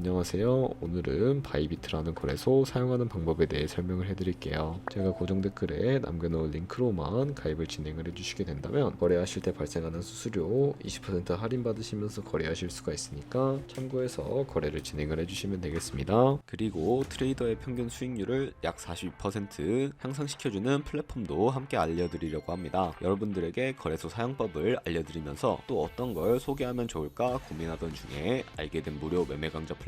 안녕하세요. 오늘은 바이비트라는 거래소 사용하는 방법에 대해 설명을 해드릴게요. 제가 고정 댓글에 남겨놓은 링크로만 가입을 진행을 해주시게 된다면 거래하실 때 발생하는 수수료 20% 할인 받으시면서 거래하실 수가 있으니까 참고해서 거래를 진행을 해주시면 되겠습니다. 그리고 트레이더의 평균 수익률을 약 42% 향상시켜주는 플랫폼도 함께 알려드리려고 합니다. 여러분들에게 거래소 사용법을 알려드리면서 또 어떤 걸 소개하면 좋을까 고민하던 중에 알게 된 무료 매매 강좌 플랫폼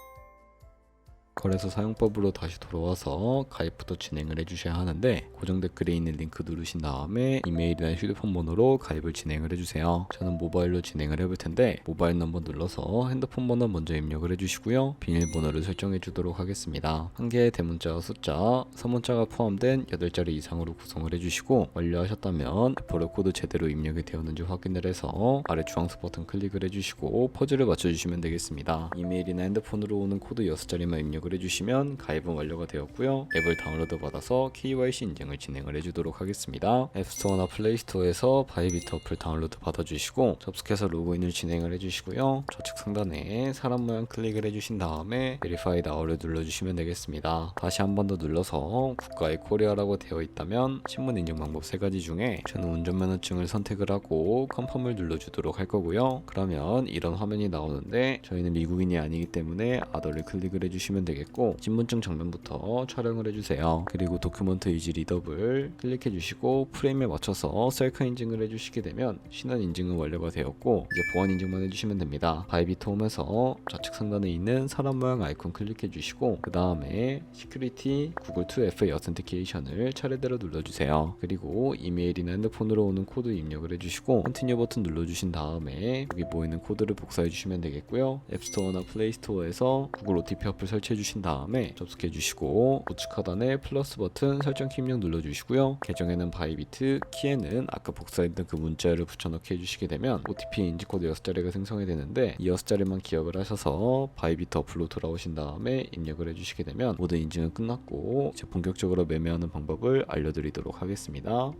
거래소 사용법으로 다시 돌아와서 가입부터 진행을 해주셔야 하는데 고정 댓글에 있는 링크 누르신 다음에 이메일이나 휴대폰 번호로 가입을 진행을 해주세요. 저는 모바일로 진행을 해볼 텐데 모바일 넘버 눌러서 핸드폰 번호 먼저 입력을 해주시고요. 비밀번호를 설정해 주도록 하겠습니다. 한 개의 대문자와 숫자, 서문자가 포함된 8자리 이상으로 구성을 해주시고 완료하셨다면 레퍼럴 코드 제대로 입력이 되었는지 확인을 해서 아래 주황색 버튼 클릭을 해주시고 퍼즐을 맞춰주시면 되겠습니다. 이메일이나 핸드폰으로 오는 코드 6자리만 입력 을 해주시면 가입은 완료가 되었고요. 앱을 다운로드 받아서 KYC 인증을 진행을 해주도록 하겠습니다. 앱스토어나 플레이스토어에서 바이비트 어플 다운로드 받아주시고 접속해서 로그인을 진행을 해주시고요. 좌측 상단에 사람 모양 클릭을 해주신 다음에 Verify Now를 눌러주시면 되겠습니다. 다시 한 번 더 눌러서 국가의 코리아라고 되어 있다면 신문 인증 방법 세 가지 중에 저는 운전면허증을 선택을 하고 컨펌을 눌러주도록 할 거고요. 그러면 이런 화면이 나오는데 저희는 미국인이 아니기 때문에 아더를 클릭을 해주시면 되겠고 신분증 정면부터 촬영을 해주세요. 그리고 도큐먼트 유지 리더블 클릭해 주시고 프레임에 맞춰서 셀카 인증을 해주시게 되면 신원 인증은 완료가 되었고 이제 보안 인증만 해주시면 됩니다. 바이비트 홈에서 좌측 상단에 있는 사람 모양 아이콘 클릭해 주시고 그 다음에 시큐리티 구글 2FA 어센티케이션을 차례대로 눌러주세요. 그리고 이메일이나 핸드폰으로 오는 코드 입력을 해주시고 컨티뉴 버튼 눌러주신 다음에 여기 보이는 코드를 복사해 주시면 되겠고요. 앱스토어나 플레이스토어에서 구글 OTP 어플 설치해 주신 다음에 접속해 주시고 우측 하단에 플러스 버튼 설정 키 입력 눌러 주시고요. 계정에는 바이비트, 키에는 아까 복사했던 그 문자를 붙여넣기 해주시게 되면 OTP 인지 코드 6자리가 생성이 되는데 이 6자리만 기억을 하셔서 바이비트 어플로 돌아오신 다음에 입력을 해주시게 되면 모든 인증은 끝났고 이제 본격적으로 매매하는 방법을 알려드리도록 하겠습니다.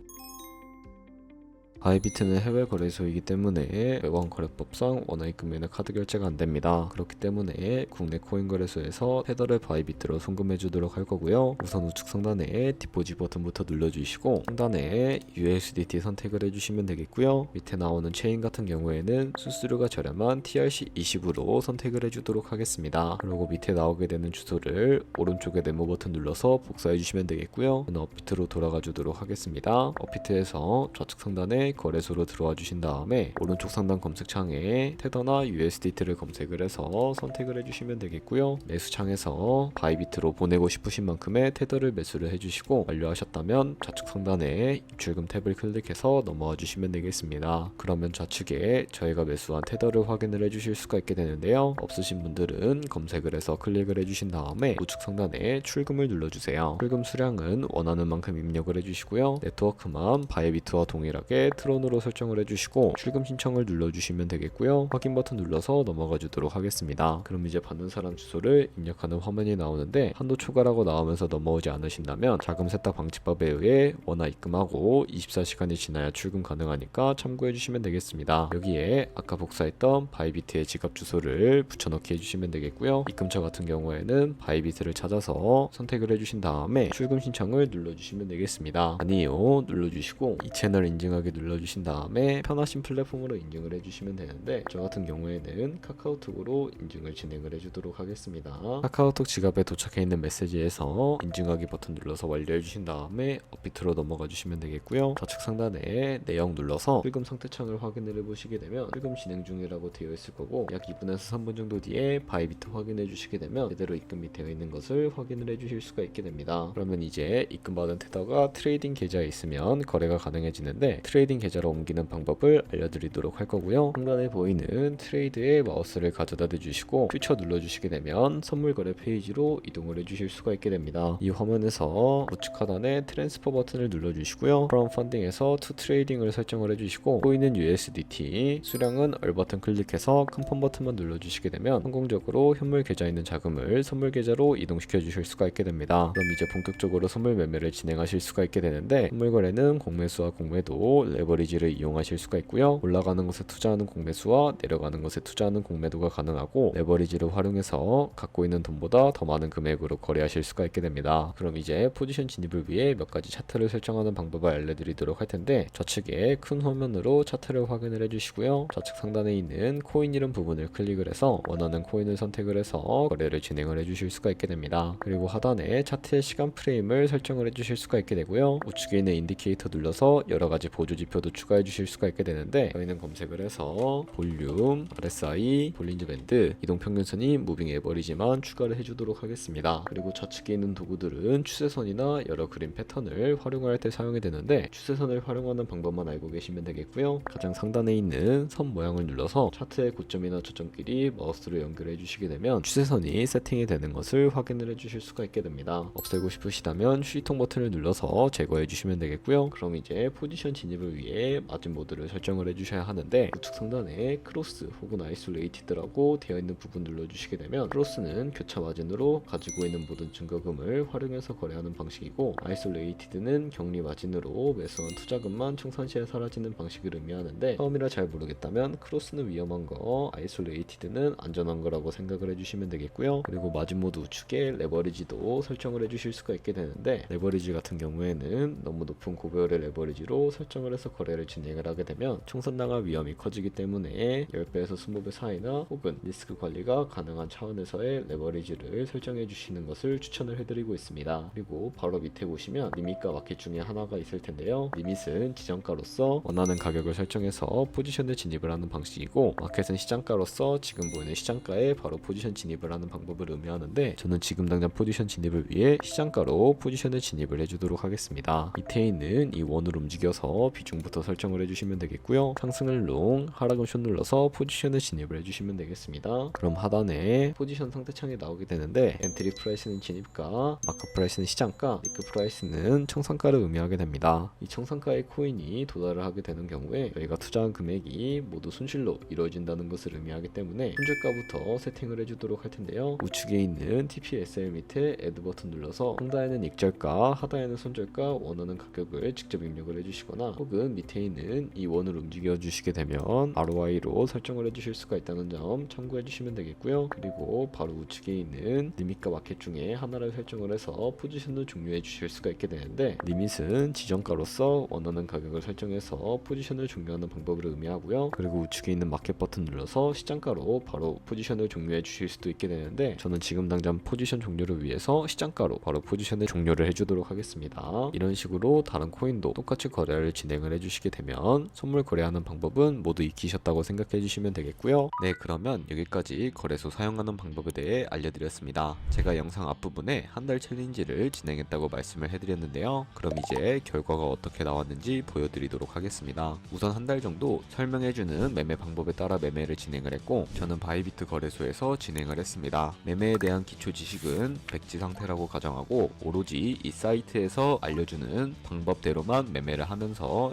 바이비트는 해외 거래소이기 때문에 외관 거래법상 원화 입금에는 카드 결제가 안 됩니다. 그렇기 때문에 국내 코인 거래소에서 테더를 바이비트로 송금해 주도록 할 거고요. 우선 우측 상단에 디포지 버튼부터 눌러주시고 상단에 USDT 선택을 해주시면 되겠고요. 밑에 나오는 체인 같은 경우에는 수수료가 저렴한 TRC20으로 선택을 해주도록 하겠습니다. 그리고 밑에 나오게 되는 주소를 오른쪽에 네모 버튼 눌러서 복사해 주시면 되겠고요. 저는 업비트로 돌아가 주도록 하겠습니다. 업비트에서 좌측 상단에 거래소로 들어와 주신 다음에 오른쪽 상단 검색창에 테더나 USDT를 검색을 해서 선택을 해주시면 되겠고요. 매수창에서 바이비트로 보내고 싶으신 만큼의 테더를 매수를 해주시고 완료하셨다면 좌측 상단에 입출금 탭을 클릭해서 넘어와 주시면 되겠습니다. 그러면 좌측에 저희가 매수한 테더를 확인을 해주실 수가 있게 되는데요. 없으신 분들은 검색을 해서 클릭을 해주신 다음에 우측 상단에 출금을 눌러주세요. 출금 수량은 원하는 만큼 입력을 해주시고요. 네트워크만 바이비트와 동일하게 트론으로 설정을 해주시고 출금 신청을 눌러주시면 되겠고요. 확인 버튼 눌러서 넘어가 주도록 하겠습니다. 그럼 이제 받는 사람 주소를 입력하는 화면이 나오는데 한도 초과라고 나오면서 넘어오지 않으신다면 자금 세탁 방지법에 의해 원화 입금하고 24시간이 지나야 출금 가능하니까 참고해 주시면 되겠습니다. 여기에 아까 복사했던 바이비트의 지갑 주소를 붙여넣기 해주시면 되겠고요. 입금처 같은 경우에는 바이비트를 찾아서 선택을 해주신 다음에 출금 신청을 눌러주시면 되겠습니다. 아니요 눌러주시고 이 채널 인증하기 눌러 주신 다음에 편하신 플랫폼으로 인증을 해주시면 되는데 저 같은 경우에는 카카오톡으로 인증을 진행을 해주도록 하겠습니다. 카카오톡 지갑에 도착해 있는 메시지에서 인증하기 버튼 눌러서 완료해 주신 다음에 업비트로 넘어가 주시면 되겠고요. 좌측 상단에 내용 눌러서 출금 상태 창을 확인을 해보시게 되면 출금 진행 중이라고 되어 있을 거고 약 2분에서 3분 정도 뒤에 바이비트 확인해 주시게 되면 제대로 입금이 되어 있는 것을 확인을 해 주실 수가 있게 됩니다. 그러면 이제 입금받은 테더가 트레이딩 계좌에 있으면 거래가 가능해지는데 트레이딩 계좌로 옮기는 방법을 알려드리도록 할 거고요. 상단에 보이는 트레이드에 마우스를 가져다 대주시고 퓨처 눌러주시게 되면 선물 거래 페이지로 이동을 해주실 수가 있게 됩니다. 이 화면에서 우측 하단에 트랜스퍼 버튼을 눌러주시고요. 프롬 펀딩에서 투 트레이딩을 설정을 해주시고 보이는 USDT 수량은 얼 버튼 클릭해서 컨펌 버튼만 눌러주시게 되면 성공적으로 현물 계좌에 있는 자금을 선물 계좌로 이동시켜 주실 수가 있게 됩니다. 그럼 이제 본격적으로 선물 매매를 진행하실 수가 있게 되는데 선물 거래는 공매수와 공매도 레버 리지를 이용하실 수가 있고요. 올라가는 것에 투자하는 공매수와 내려가는 것에 투자하는 공매도가 가능하고 레버리지를 활용해서 갖고 있는 돈보다 더 많은 금액으로 거래하실 수가 있게 됩니다. 그럼 이제 포지션 진입을 위해 몇 가지 차트를 설정하는 방법을 알려드리도록 할 텐데 좌측에 큰 화면으로 차트를 확인을 해주시고요. 좌측 상단에 있는 코인 이름 부분을 클릭을 해서 원하는 코인을 선택을 해서 거래를 진행을 해주실 수가 있게 됩니다. 그리고 하단에 차트의 시간 프레임을 설정을 해주실 수가 있게 되고요. 우측에 있는 인디케이터 눌러서 여러 가지 보조 지표 도 추가해 주실 수가 있게 되는데 저희는 검색을 해서 볼륨, RSI, 볼린저 밴드, 이동 평균선이 무빙 에버리지만 추가를 해주도록 하겠습니다. 그리고 좌측에 있는 도구들은 추세선이나 여러 그림 패턴을 활용할 때 사용이 되는데 추세선을 활용하는 방법만 알고 계시면 되겠고요. 가장 상단에 있는 선 모양을 눌러서 차트의 고점이나 저점끼리 마우스를 연결해 주시게 되면 추세선이 세팅이 되는 것을 확인을 해 주실 수가 있게 됩니다. 없애고 싶으시다면 휴지통 버튼을 눌러서 제거해 주시면 되겠고요. 그럼 이제 포지션 진입을 위해 마진 모드를 설정을 해 주셔야 하는데 우측 상단에 크로스 혹은 아이솔레이티드라고 되어 있는 부분 눌러 주시게 되면 크로스는 교차 마진으로 가지고 있는 모든 증거금을 활용해서 거래하는 방식이고 아이솔레이티드는 격리 마진으로 매수한 투자금만 청산 시에 사라지는 방식을 의미하는데 처음이라 잘 모르겠다면 크로스는 위험한 거, 아이솔레이티드는 안전한 거라고 생각을 해주시면 되겠고요. 그리고 마진 모드 우측에 레버리지도 설정을 해주실 수가 있게 되는데 레버리지 같은 경우에는 너무 높은 고배율의 레버리지로 설정을 해서 거래를 진행을 하게 되면 총선당할 위험이 커지기 때문에 10배에서 20배 사이나 혹은 리스크 관리가 가능한 차원에서의 레버리지를 설정해 주시는 것을 추천을 해드리고 있습니다. 그리고 바로 밑에 보시면 리밋과 마켓 중에 하나가 있을 텐데요. 리밋은 지정가로서 원하는 가격을 설정해서 포지션에 진입을 하는 방식이고 마켓은 시장가로서 지금 보이는 시장가에 바로 포지션 진입을 하는 방법을 의미하는데 저는 지금 당장 포지션 진입을 위해 시장가로 포지션에 진입을 해주도록 하겠습니다. 밑에 있는 이 원을 움직여서 비중 부터 설정을 해주시면 되겠고요. 상승을 롱, 하락은 숏 눌러서 포지션에 진입을 해주시면 되겠습니다. 그럼 하단에 포지션 상대창이 나오게 되는데 엔트리 프라이스는 진입가, 마크 프라이스는 시장가, 리크 프라이스는 청산가를 의미하게 됩니다. 이 청산가의 코인이 도달을 하게 되는 경우에 저희가 투자한 금액이 모두 손실로 이루어진다는 것을 의미하기 때문에 손절가부터 세팅을 해주도록 할 텐데요. 우측에 있는 TPSL 밑에 애드 버튼 눌러서 상단에는 익절가, 하단에는 손절가, 원하는 가격을 직접 입력을 해주시거나 혹은 밑에 있는 이 원을 움직여 주시게 되면 ROI로 설정을 해주실 수가 있다는 점 참고해 주시면 되겠고요. 그리고 바로 우측에 있는 리밋과 마켓 중에 하나를 설정을 해서 포지션을 종료해 주실 수가 있게 되는데 리밋은 지정가로서 원하는 가격을 설정해서 포지션을 종료하는 방법을 의미하고요. 그리고 우측에 있는 마켓 버튼 눌러서 시장가로 바로 포지션을 종료해 주실 수도 있게 되는데 저는 지금 당장 포지션 종료를 위해서 시장가로 바로 포지션을 종료를 해주도록 하겠습니다. 이런 식으로 다른 코인도 똑같이 거래를 진행을 해주 시게 되면 선물 거래하는 방법은 모두 익히셨다고 생각해 주시면 되겠고요. 네 그러면 여기까지 거래소 사용하는 방법에 대해 알려드렸습니다. 제가 영상 앞부분에 한 달 챌린지를 진행했다고 말씀을 해드렸는데요. 그럼 이제 결과가 어떻게 나왔는지 보여드리도록 하겠습니다. 우선 한 달 정도 설명해주는 매매 방법에 따라 매매를 진행을 했고 저는 바이비트 거래소에서 진행을 했습니다. 매매에 대한 기초 지식은 백지 상태라고 가정하고 오로지 이 사이트에서 알려주는 방법대로만 매매를 하면서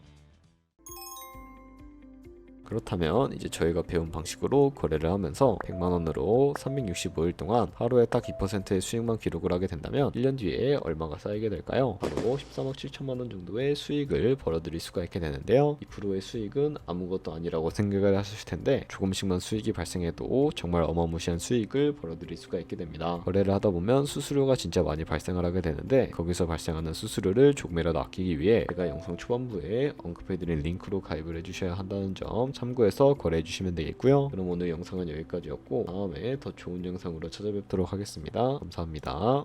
그렇다면 이제 저희가 배운 방식으로 거래를 하면서 100만 원으로 365일 동안 하루에 딱 2%의 수익만 기록을 하게 된다면 1년 뒤에 얼마가 쌓이게 될까요? 바로 13억 7천만 원 정도의 수익을 벌어들일 수가 있게 되는데요. 2%의 수익은 아무것도 아니라고 생각을 하실 텐데 조금씩만 수익이 발생해도 정말 어마무시한 수익을 벌어들일 수가 있게 됩니다. 거래를 하다 보면 수수료가 진짜 많이 발생을 하게 되는데 거기서 발생하는 수수료를 조금이라도 아끼기 위해 제가 영상 초반부에 언급해드린 링크로 가입을 해주셔야 한다는 점 참고해서 거래해 주시면 되겠고요. 그럼 오늘 영상은 여기까지였고 다음에 더 좋은 영상으로 찾아뵙도록 하겠습니다. 감사합니다.